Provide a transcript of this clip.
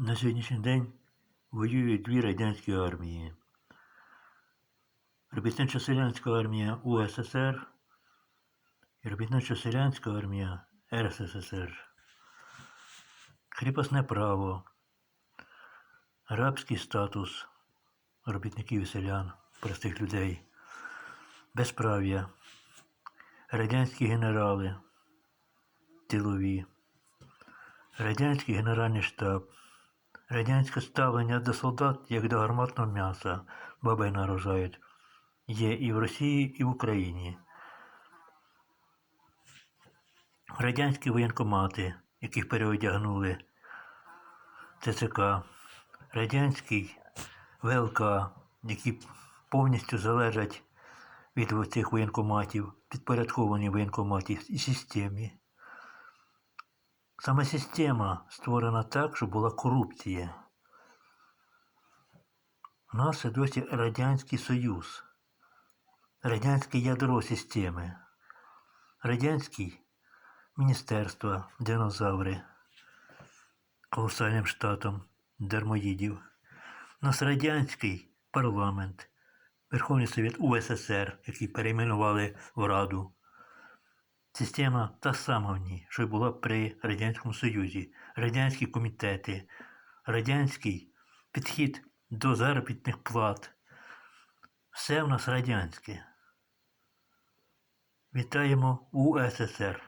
На сьогоднішній день воюють дві радянські армії. Робітничо-селянська армія УССР і робітничо-селянська армія РССР. Кріпосне право, рабський статус робітників і селян, простих людей, безправ'я, радянські генерали, тилові, радянський генеральний штаб, радянське ставлення до солдат як до гарматного м'яса, баби нарожають, є і в Росії, і в Україні. Радянські воєнкомати, яких переодягнули ТЦК, радянський ВЛК, які повністю залежать від цих воєнкоматів, підпорядковані воєнкоматів і системі. Сама система створена так, щоб була корупція. У нас це досі Радянський Союз, радянське ядро системи, радянські міністерства, динозаври, колосальним штатом дармоїдів. У нас радянський парламент, Верховний Совет УССР, який перейменували в Раду. Система та сама в ній, що й була при Радянському Союзі, радянські комітети, радянський підхід до заробітних плат. Все в нас радянське. Вітаємо УССР.